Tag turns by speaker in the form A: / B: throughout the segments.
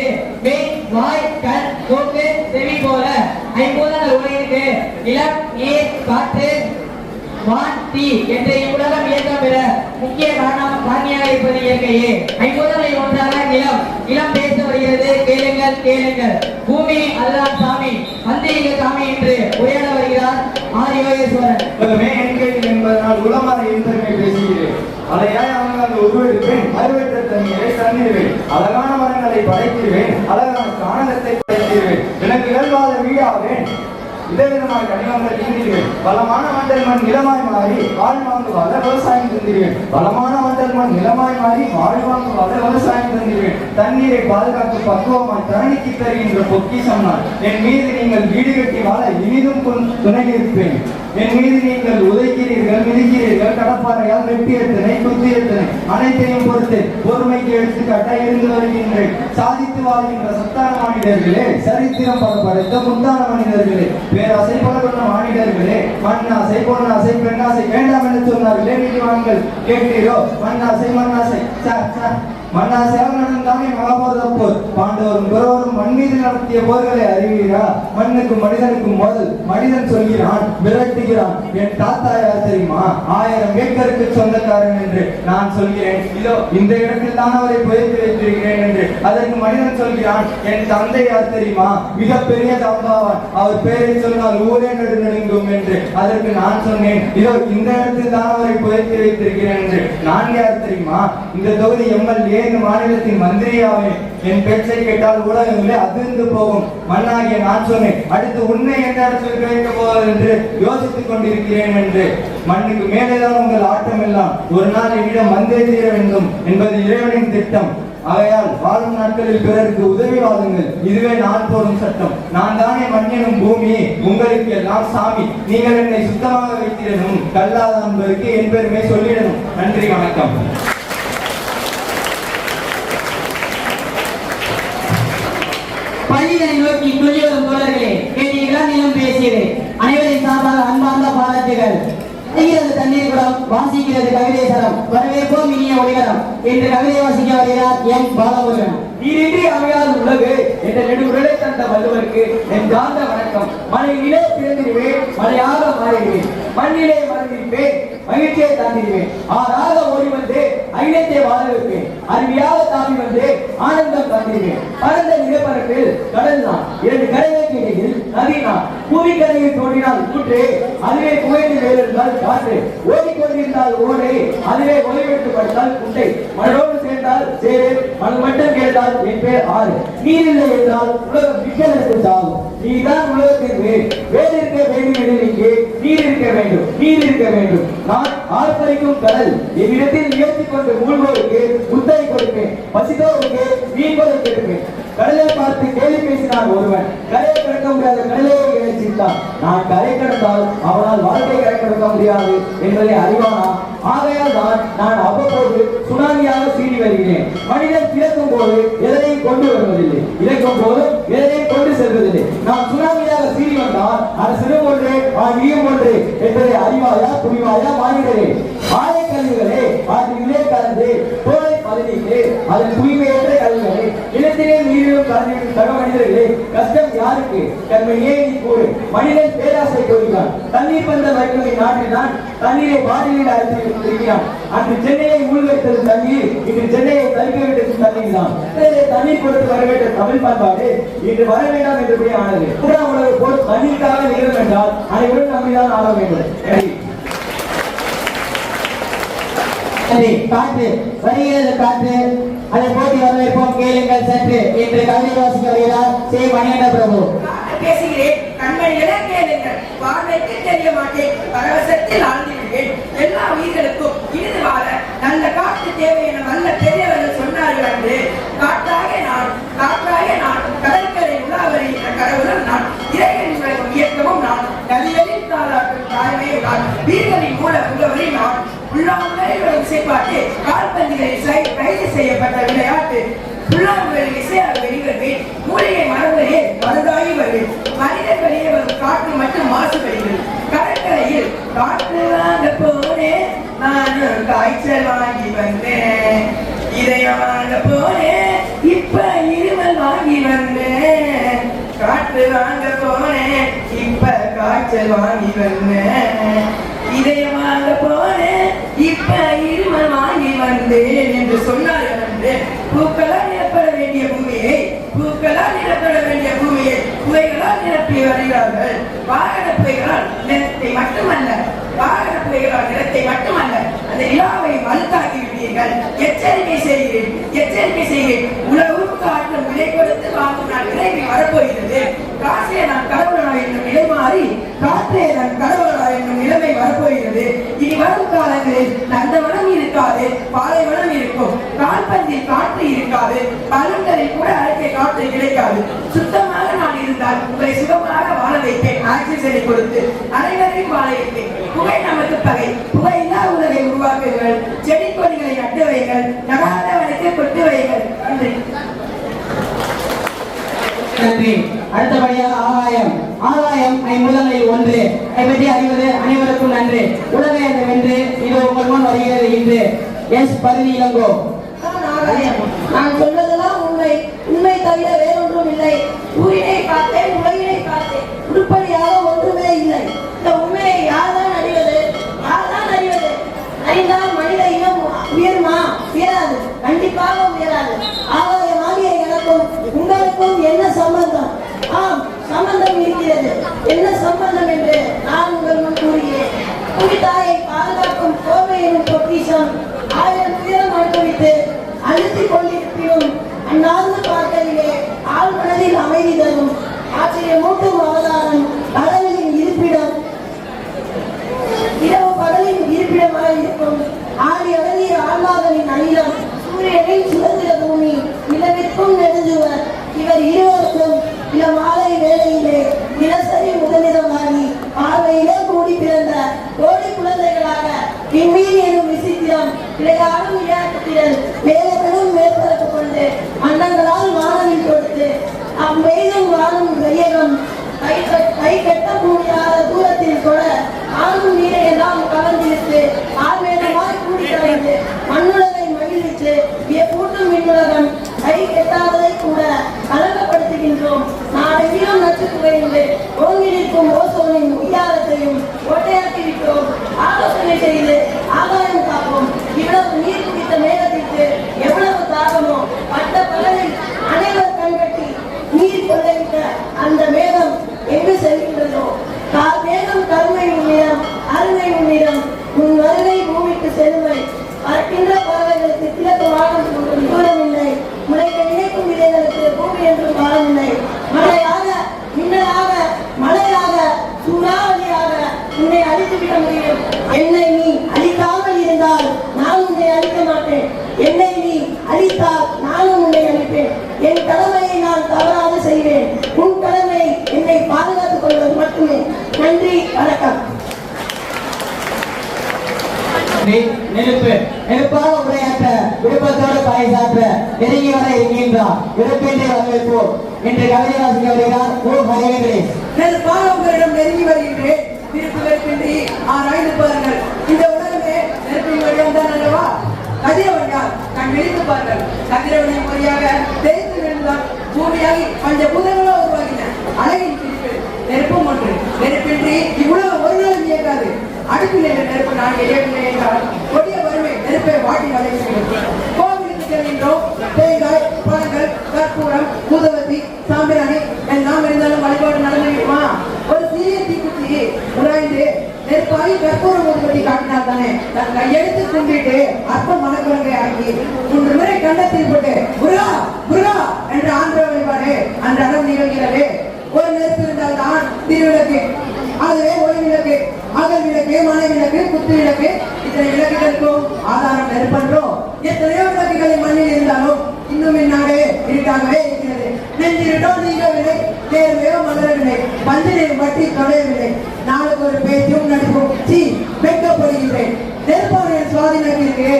A: இருக்கு மெய் வாய் கண் மூக்கு செவி போல. ஐம்பூதான உலகிற்கு நிலம் நீர் காற்று வான் என்ற இவ்வுலகம் இயக்க பெற முக்கிய காரணம் காரணியாக இருப்பது இயற்கையே. ஐம்பூதானை ஒன்றாக நிலம் நிலம் பேச வருகிறது கேளுங்கள் கேளுங்கள். பூமி அல்லாஹ் சாமி வந்தீங்க சாமி என்று உரையாட வருகிறார் ஆதியோகேஸ்வரன்
B: என்பதனால் உளமர இன்றைக்கு பேசுகிறேன். அதையா உருவெடுப்பேன் அருவற்ற தண்ணீரை தந்திடுவேன் அழகான மரங்களை படைத்திடுவேன் அழகான காணகத்தை விதவிதமான கனிமங்கள் தீண்டிடுவேன் பலமான மண்டல் மண் நிலமாய் மாறி வாழ்வாங்கு வள விவசாயம் தந்தீர்கள் பலமான மண்டல் மண் நிலமாய் மாறி வாழ்வாங்கு வள விவசாயம் தந்தீர்கள் தண்ணீரை பாதுகாத்து பக்குவமாய் தரணிக்கு தருகின்ற பொக்கிஷம் நான். என் மீது நீங்கள் வீடு கட்டி வாழ இனிதும் துணை இருப்பேன் என் மீது நீங்கள் உதைக்கிறீர்கள் மிதிக்கிறீர்கள் கடப்பாறையால் வெட்டி எத்தனை குத்தி எத்தனை அனைத்தையும் பொறுத்து பொறுமைக்கு எடுத்துக்காட்டாக இருந்து வருகின்றேன். சாதித்து வாழ்கின்ற சத்தான மனிதர்களே சரித்திரம் பல படைத்த முந்தான மனிதர்களே பேராசை பல கொண்ட மாநிலர்களே மண்ணாசை பொன்னாசை பெண்ணாசை வேண்டாம் என்று சொன்னார்களே நீதிவான்கள் கேட்டீரோ? மண்ணாசை மண்ணாசை. சார். மன்னா மண்ணாசையால் தானே மகாபாரத போர் பாண்டவரும் குரவரும் மண் மீது நடத்திய போர்களை அறிவீரா? மண்ணுக்கும் மனிதனுக்கும் மோதல் மனிதன் சொல்கிறான் விரட்டுகிறான். என் தாத்தா யார் தெரியுமா? ஆயிரம் ஏக்கருக்கு சொந்தக்காரன் என்று நான் சொல்கிறேன். இதோ இந்த இடத்தில் தான் அவரை புதைத்து வைத்திருக்கிறேன் என்று அதற்கு மனிதன் சொல்கிறான் என் தந்தை யார் தெரியுமா? மிகப்பெரிய தம்பாவான். அவர் பெயரை சொன்னால் ஊரே நடுநடுங்கும் என்று அதற்கு நான் சொன்னேன். இதோ இந்த இடத்தில் தான் அவரை புதைத்து வைத்திருக்கிறேன் என்று. நான் யார் தெரியுமா? இந்த தொகுதி எம்எல்ஏ இந்த மாநிலத்தின் மந்திரியாவேன் என் பேச்சை கேட்டால் ஊடகங்களே அதிர்ந்து போகும். மண்ணாகிய நான் சொன்னேன். அடுத்து உன்னை எந்த இடத்தில் வைக்க போவது என்று யோசித்துக் கொண்டிருக்கிறேன் என்று. மண்ணுக்கு மேலேதான் உங்கள் ஆட்டம் எல்லாம். ஒரு நாள் என்னிடம் வந்தே தீர வேண்டும் என்பது இறைவனின் திட்டம். ஆகையால் வாழும் நாட்களில் பிறருக்கு உதவி வாழுங்கள். இதுவே நான் போடும் சட்டம். நான் தானே மண்ணினும் பூமி. உங்களுக்கு எல்லாம் சாமி. நீங்கள் என்னை சுத்தமாக வைத்திடணும். கல்லாத என்பதற்கு என் பெருமை சொல்லிடணும். நன்றி வணக்கம்.
A: பள்ளிகளை நோக்கி துள்ளி வரும் தோழர்களே கேட்டீர்களா நிலம் பேசியது. அனைவரின் சார்பாக அன்பார்ந்த பாராட்டுகள். அழைகிறது தண்ணீர் குடம் வாசிக்கிறது கவிதை சரம் வரவேற்போம் இனிய ஒளிகரம் என்று கவிதை வாசிக்க வருகிறார் என் பாலமுருகன்.
C: நீரின்றி அமையாத உலகு என்ற நெடுகுரலை தந்த வள்ளுவருக்கு என் காந்த வணக்கம். மழையிலே பிறந்திருவேன் மழையாக மாறிடுவேன். மண்ணிலே மறந்திருப்பேன் மகிழ்ச்சியை தாண்டிடுவேன் ஆறாக ஓடி வந்து ஐநத்தை வாழ வைப்பேன். அருவியாக தாண்டி வந்து ஆனந்தம் தந்திடுவேன் பரந்த நிலப்பரப்பில் கடல் நான் இரண்டு கரைகளுக்கு இடையில் நதி நான் பூமி கரையில் தோன்றினால் கூற்று அதுவே புகைந்து வேலிருந்தால் காற்று. ஓடிக்கொண்டிருந்தால் ஓடை அதுவே ஒளிவெடுத்து படுத்தால் குட்டை. மழோடு சேர்ந்தால் சேரு மண் மட்டும் கேட்டால் என் பேர் ஆறு. நீர் இல்லை என்றால் உலகம் மிக்கதற்கு சாகும். நீதான் உலகத்திற்கு வேர் இருக்க வேண்டும் என்று இங்கே இருக்க வேண்டும் நீர் இருக்க வேண்டும். நான் ஆர்ப்பரிக்கும் கடல் என்னிடத்தில் முயற்சி கொண்டு மூழ்கோருக்கு முத்தை கொடுப்பேன் பசித்தோருக்கு மீன் கொலை கடலை பார்த்து கேலி பேசினான் ஒருவன். கரையை கடக்க முடியாத கடலையை இறைச்சித்தான். நான் கரை கடந்தால் அவனால் வாழ்க்கை கரை கடக்க முடியாது என்பதை அறிவானா? ஆகையால் தான் நான் அவ்வப்போது சுனாமியாக சீறி வருகிறேன். மனிதன் பிறக்கும் போது எதனையும் கொண்டு வருவதில்லை. இறக்கும் போது எதனையும் கொண்டு செல்வதில்லை. நான் சுனாமியாக சீறி வந்தால் அரசு சிறு ஒன்று ஆகியும் ஒன்று என்பதை அறிவாயா புரிவாயா மாறிடவே ஆயக்கல்விகளே ஆற்றிலே கலந்து தோலை பதவிக்கு அதன் தூய்மையற்ற கல்விகளை நிலத்திலே நீரிலும் கலந்திருக்கும் சக மனிதர்களே கஷ்டம் யாருக்கு? கண்மணியே நீ கூறு? மனிதன் பேராசை கொள்கிறான். தண்ணீர் பந்த வைக்கும் நாட்டில்தான் தண்ணீரை பாட்டிலில் அறுத்து இருக்கிறான் அன்று சென்னையை மூழ்கடித்தது தண்ணீர் இன்று சென்னையை தடுக்க விட்டது தண்ணீர் தான். தண்ணீர் கொடுத்து வர வேண்டிய தமிழ் பண்பாடு இன்று வர வேண்டாம் என்றபடி ஆனது புறா உலக போல் தண்ணீருக்காக நிகழும் என்றால் அனைவரும் நம்பிதான் ஆக வேண்டும். நன்றி.
A: சரி காற்று. வருகிறது காற்று. அதை போட்டி வரவேற்போம். கேளுங்கள் சற்று. என்று கவிதை வாசிக்க வருகிறார் சே மணிகண்ட பிரபு
D: பேசுகிறேன். கண்மணிகளே கேளுங்கள். பார்வைக்கு தெரிய மாட்டேன் பரவசத்தில் ஆழ்ந்திருக்கிறேன் எல்லா உயிர்களுக்கும் இனிது வாழ நல்ல காற்று தேவை என நல்ல பெரியவர்கள் சொன்னார்கள் என்று காற்றாக நான் காற்றாக நான் கடற்கரை உலாவரை கடவுள் செய்யப்பட்ட விளையாட்டு. உள்ளாமுறையில் இசையாக வெளிவருவேன் மூலிகை மரங்களே மருந்தாகி வருவேன் மனிதன் வெளியே வரும் காற்று மட்டும் மாசுபடுகிறது. கடற்கரையில் காற்று வாங்க போனேன் நான் காய்ச்சல் வாங்கி வந்தேன். இதயம் வாங்க போனேன் இப்ப இருமல் வாங்கி வந்தேன். காற்று வாங்க போனேன் இப்ப காய்ச்சல் வாங்கி வந்தேன் இதயமாக போனேன் இப்ப இருமல் வாங்கி
E: வந்தேன் என்று சொன்னார் என்று பூக்களால் நிரப்பட வேண்டிய பூமியை பூக்களால் நிரப்பட வேண்டிய பூமியை புகைகளால் நிரப்பி வருகிறார்கள். வாகன புகைகளால் நிறத்தை மட்டுமல்ல வாகன புகைகளால் நிறத்தை மட்டுமல்ல அந்த நிலாவை மறுத்தாக்கி விட்டீர்கள் எச்சரிக்கை செய்கிறேன். எச்சரிக்கை செய்கிறேன். உலகம் காட்டும் விலை கொடுத்து வாங்கும் நான் விலைக்கு வரப்போகிறது. காசே நான் கடவுளா என்னும் நிலை மாறி காற்றே நான் கடவுளா என்னும் நிலைமை வரப்போகிறது. இனி வரும் காலங்களில் நந்தவனம் இருக்காது பாலைவனம் இருக்கும். கால்பந்தில் காற்று இருக்காது பலன்களில் கூட அழைக்க காற்று கிடைக்காது. சுத்தமாக நான் இருந்தால் உங்களை சுகமாக வாழ வைப்பேன். ஆக்சிஜனை கொடுத்து அனைவரையும் வாழ வைப்பேன். புகை நமக்கு பகை. புகை உருவாக்குங்கள். செடி கொடிகளை நட்டு வைங்கள். நகாதவனுக்கு கொட்டு வைங்கள். நன்றி.
A: அடுத்தபடியாக ஆகாயம். ஆகாயம் ஐம்பதங்களில் ஒன்று. அதை பற்றி அறிவது அனைவருக்கும் நன்றி. உலக என்ற வென்று இது உங்கள் முன் வருகிறது இன்று. எஸ் பருதி இளங்கோ.
F: நான் சொல்வதெல்லாம் உண்மை. உண்மை தவிர வேறொன்றும் இல்லை. ஊரினை பார்த்தேன் உலகினை உயராது கண்டிப்பாக உயராது வாங்கிய எனக்கும் உங்களுக்கும் என்ன சம்பந்தம்? ஆம் சம்பந்தம் இருக்கிறது. என்ன சம்பந்தம் என்று நான் உங்கள் முன் கூறுகிறேன் புவித்தாயை பாதுகாக்கும் கோவை எனும் பொக்கிஷம் ஆயிரம் உயரம் அனுபவித்து அழுத்திக் கொண்டிருப்பினும் அந்நாள் பார்க்கலிலே ஆள் மனதில் அமைதி தரும். ஆச்சரியமூட்டும் இவர் இருவருக்கும் இந்த மாலை வேளையிலே தினசரி முதலிடமாகி பார்வையிலே கூடி பிறந்த கோடி குழந்தைகளாக விண்மீன் எனும் விசித்திரம் விளையாடும் করলে
A: ও நெருப்பு நெருப்பாக உரையாற்ற விருப்பத்தோடு பறைசாற்ற நெருங்கி வர இருக்கின்றார். விருப்பத்தை வரவேற்போம். இன்று கவிதை வாசிக்க வருகிறார் ஓ
E: நெருப்பாக உங்களிடம் நெருங்கி வருகின்றேன் விருப்பு வெறுப்பின்றி ஆராய்ந்து பாருங்கள். இந்த உலகமே நெருப்பின் வடிவம் தான் அல்லவா? கதிரவன் யார்? கண் விழித்து பாருங்கள். கதிரவனின் முறையாக தெரிந்து விழுந்தான் பூமியாகி பஞ்ச பூதங்களோ உருவாகின. அழகின் பிடிப்பு நெருப்பும் ஒன்று. நெருப்பின்றி இவ்வளவு ஒரு நாளும் இயக்காது அடுப்பில் நெருப்பு நான் எரியவில்லை என்றால் கொடிய வறுமை நெருப்பை வாட்டி வளைகிறது கோவிலுக்கு செல்கின்றோம் தேங்காய் பழங்கள் கற்பூரம் ஊதவத்தி சாம்பிராணி எல்லாம் இருந்தாலும் வழிபாடு நடந்துவிடுமா ஒரு சிறிய தீக்குச்சி உராய்ந்து நெருப்பாகி கற்பூரம் ஊதுவத்தி காட்டினார் தானே? தன் கையெடுத்து கும்பிட்டு அற்ப மனக்குழந்தை ஆகி மூன்று முறை கண்டத்தில் போட்டு முருகா முருகா என்ற ஆந்திர வழிபாடு அன்றாடம் நிகழ்கிறது ஒரு நெருப்பு இருந்தால் தான் திருவிளக்கு அதுவே ஒளி விளக்கு அகல் விளக்கு மனை விளக்கு குத்து விளக்கு இத்தனை விளக்குகளுக்கும் ஆதாரம் நெருப்பன்றோம் எத்தனையோ விளக்குகள் மண்ணில் இருந்தாலும் இன்னும் இந்நாடு இருட்டாகவே இருக்கிறது. நெஞ்சிருட்டோ நீங்கவில்லை நேர்மையோ மலரவில்லை பஞ்சினை பற்றி தொலையவில்லை நாளுக்கு ஒரு பேச்சும் நடிப்பும் சி வெட்கப்படுகின்றேன் நெருப்பவரின் இருக்கு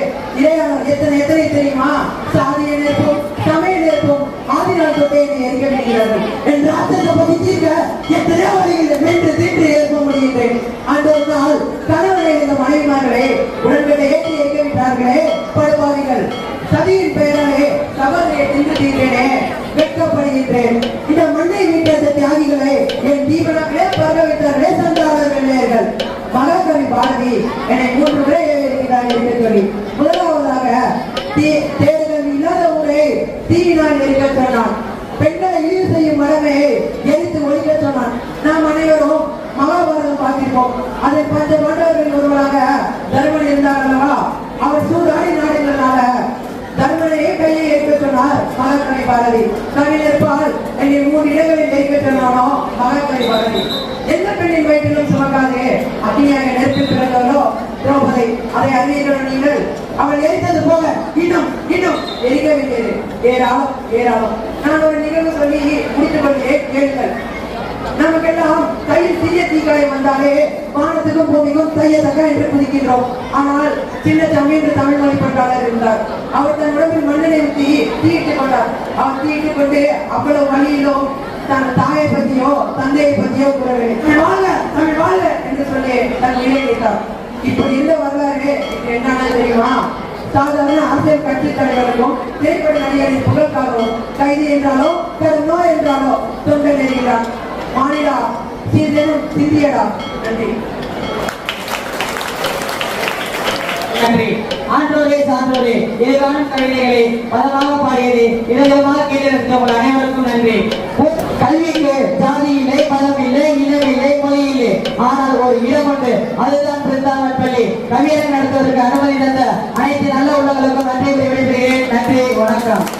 E: இறையாளர் எத்தனை எத்தனை தெரியுமா? சாதிய நெருப்பும் சமய நெருப்பும் ஆதிநாள் தொட்டே எரிக்க வேண்டியது. என் ராஜ்யத்தை பற்றி தீர்க்க எத்தனையோ வழிகளில் வென்று தீட்டு ஏற்ப முடியும். வரவேற்கிறேன் இந்த மண்ணை மீட்ட இந்த தியாகிகளே என் தீபனங்களே பரவவிட்டார்களே சந்தாதாரர்களே மகாகவி பாரதி. என்னை மூன்று முறை ஏறிக்கிறார் என்று சொல்லி. முதலாவதாக தேர்தல் இல்லாத ஊரை தீயினால் எரிக்க சொன்னான். பெண்களை இழிவு செய்யும் மரமே எரித்து ஒழிக்க சொன்னான். நாம் அனைவரும் மகாபாரதம் பார்த்திருக்கோம் அதை பஞ்ச மாணவர்கள் ஒருவராக தர்மன் இருந்தார் அவர் சூடாடி நாடுகளாக தர்மனையே கையை ஏற்க சொன்னார் மகாக்கணி பாரதி. கவிஞர் பால் என்னை மூணு இடங்களில் ஏற்க சொன்னானோ மகாக்கணி பாரதி. எந்த பெண்ணின் வயிற்றிலும் சுமக்காதே. அக்னியாக நெருப்பில் பிறந்தவரோ திரௌபதி. அதை அறிவீர்கள் நீங்கள்? அவள் எரித்தது போல இன்னும் இன்னும். எரிக்கவில்லை வேண்டியது ஏராளம் ஏராளம் நான் ஒரு நிகழ்வு சொல்லி முடித்துக் கொண்டே கேளுங்கள். நமக்கெல்லாம் கையில் சிறிய தீக்காய் வந்தாலே வானத்துக்கும் பூமிக்கும் தைய என்று குதிக்கின்றோம். ஆனால் சின்ன தம்பி என்று தமிழ் மொழி பண்றாளர் இருந்தார். அவர் தன் உடம்பில் மண்ணினை ஊற்றி தீயிட்டுக் கொண்டார். அவர் தீயிட்டுக் கொண்டு அவ்வளவு வழியிலும் தன் தாயை பத்தியோ தந்தையை பத்தியோ கூறவில்லை. தமிழ் வாழ்க தமிழ் வாழ என்று சொல்லி தன் நிலை வைத்தார். இப்படி இருந்த வரலாறு என்னன்னு தெரியுமா? சாதாரண அரசியல் கட்சி தலைவர்களுக்கும் திரைப்பட நடிகரின் புகழ்காகவும் கைது என்றாலோ பெரும் நோய் என்றாலோ தொண்டை நெறிகிறார் மாநிலா சீர்தேனும் சிந்தியடா நன்றி.
A: நன்றி. ஆன்றோரே சான்றோரே இறைவான கவிதைகளை பலமாக பாடியது இலவசமாக கேட்டிருந்த அனைவருக்கும் நன்றி. கல்விக்கு ஜாதி இல்லை மதம் இல்லை இனம் இல்லை மொழி இல்லை ஆனால் ஒரு இடம் உண்டு. அதுதான் பிருந்தாவன் பள்ளி. கவியரங்க நடத்துவதற்கு அனுமதி தந்த அனைத்து நல்ல நன்றி நன்றி வணக்கம்.